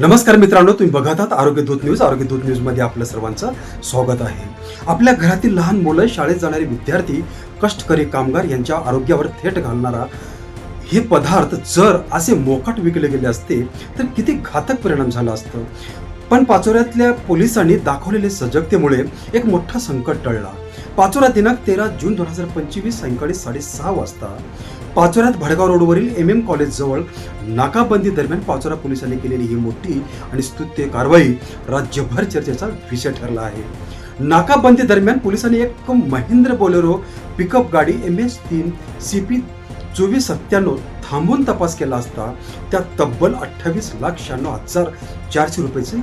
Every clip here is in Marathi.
नमस्कार मित्रांनो तुम्ही बघत आहात आरोग्य दूत न्यूज. आरोग्य दूत न्यूजमध्ये आपलं सर्वांचं स्वागत आहे. आपल्या घरातील लहान मुलं शाळेत जाणारे विद्यार्थी कष्टकरी कामगार यांच्या आरोग्यावर थेट घालणारा हे पदार्थ जर असे मोकाट विकले गेले असते तर किती घातक परिणाम झाला असतं. पण पाचोऱ्यातल्या पोलिसांनी दाखवलेल्या सजगतेमुळे एक मोठा संकट टळला. पाचोरा दिनांक तेरा जून दोन हजार पंचवीस सायंकाळी साडेसहा वाजता पाचोऱ्यात भडगाव रोडवरील एम एम कॉलेजजवळ नाकाबंदी दरम्यान पाचोरा पोलिसांनी केलेली ही मोठी आणि स्तुत्य कारवाई राज्यभर चर्चेचा विषय ठरला आहे. नाकाबंदी दरम्यान पोलिसांनी एक महिंद्र बोलेरो पिकअप गाडी एम एस तीन सी पी चोवीस सत्त्याण्णव थांबून तपास केला असता त्या तब्बल अठ्ठावीस लाख शहाण्णव हजार चारशे रुपयाचे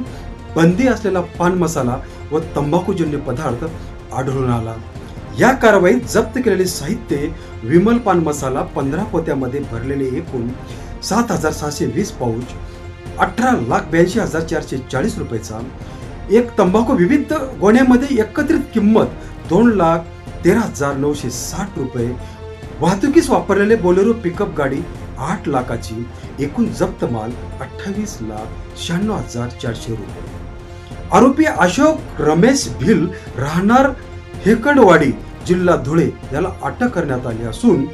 बंदी असलेला पान मसाला व तंबाखूजन्य पदार्थ आढळून आला. या कारवाईत जप्त केलेले साहित्य विमल पान मसाला पंधरा पोत्यामध्ये भरलेले एकूण सात हजार सहाशे वीस पाऊच अठरा लाख ब्याऐंशी हजार चारशे चाळीस रुपयाचा एक तंबाखू विविध गोण्यामध्ये एकत्रित किंमत दोन लाख तेरा हजार नऊशे साठ रुपये वाहतुकीस वापरलेले बोलेरो पिकअप गाडी आठ लाखाची एकूण जप्त माल अठ्ठावीस लाख शहाण्णव हजार चारशे रुपये. आरोपी अशोक रमेश भिल राहणार हेकडवाडी जिल्हा धुळे याला अटक करण्यात आली असून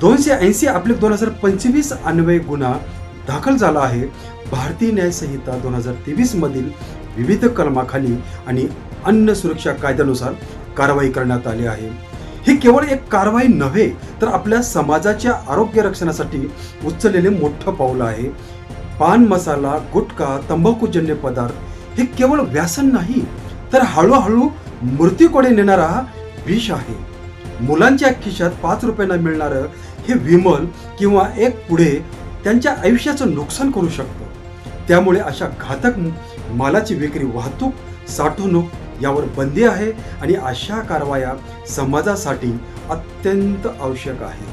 दोनशे ऐंशी आपले दोन हजार पंचवीस अन्वय गुन्हा दाखल झाला आहे. भारतीय न्याय संहिता दोन हजार तेवीस मधील विविध कलमाखाली आणि अन्न सुरक्षा कायद्यानुसार कारवाई करण्यात आली आहे. ही केवळ एक कारवाई नव्हे तर आपल्या समाजाच्या आरोग्य रक्षणासाठी उचललेले मोठं पाऊल आहे. पान मसाला गुटखा तंबाखूजन्य पदार्थ हे केवळ व्यसन नाही तर हळूहळू मृत्यूकडे नेणारा विष आहे. मुलांच्या खिशात पाच रुपयांना मिळणारं हे विमल किंवा एक पुढे त्यांच्या आयुष्याचं नुकसान करू शकतं. त्यामुळे अशा घातक मालाची विक्री वाहतूक साठवणूक यावर बंदी आहे आणि अशा कारवाया समाजासाठी अत्यंत आवश्यक आहे.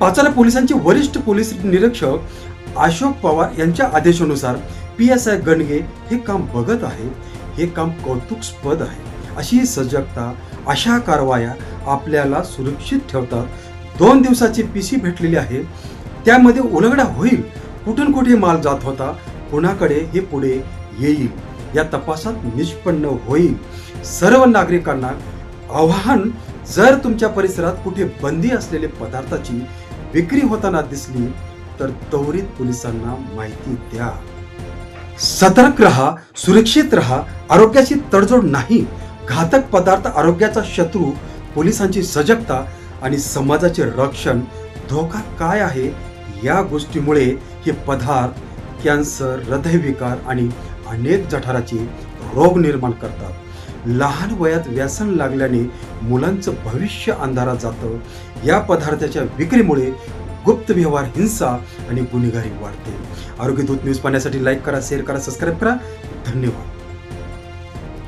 पाचाला पोलिसांचे वरिष्ठ पोलीस निरीक्षक अशोक पवार यांच्या आदेशानुसार पी एस आय गणगे हे काम बघत आहे हे काम कौतुकस्पद आहे. अशी सजगता अशा कारवाया आपल्याला सुरक्षित ठेवतात. दोन दिवसाची पी सी भेटलेली आहे. त्यामध्ये उलगडा होईल कुठून कुठे माल जात होता कुणाकडे हे पुढे येईल या तपासात निष्पन्न होईल. सर्व नागरिकांना आव्हान जर तुमच्या परिसरात कुठे बंदी असलेले पदार्थाची विक्री होताना दिसली तर त्वरित पोलिसांना माहिती द्या. सतर्क रहा सुरक्षित रहा आरोग्याची तडजोड नाही. घातक पदार्थ आरोग्याचा शत्रू पोलिसांची सजगता आणि समाजाचे रक्षण धोका काय आहे? या गोष्टीमुळे हे पदार्थ कॅन्सर हृदयविकार आणि अनेक जठाराचे रोग निर्माण करतात. लहान वयात व्यसन लागल्याने मुलांचं भविष्य अंधारात जातं. या पदार्थाच्या विक्रीमुळे गुप्त व्यवहार हिंसा आणि गुन्हेगारी वाढते. आरोग्य दूत न्यूज पाहण्यासाठी लाईक करा शेअर करा सबस्क्राईब करा. धन्यवाद.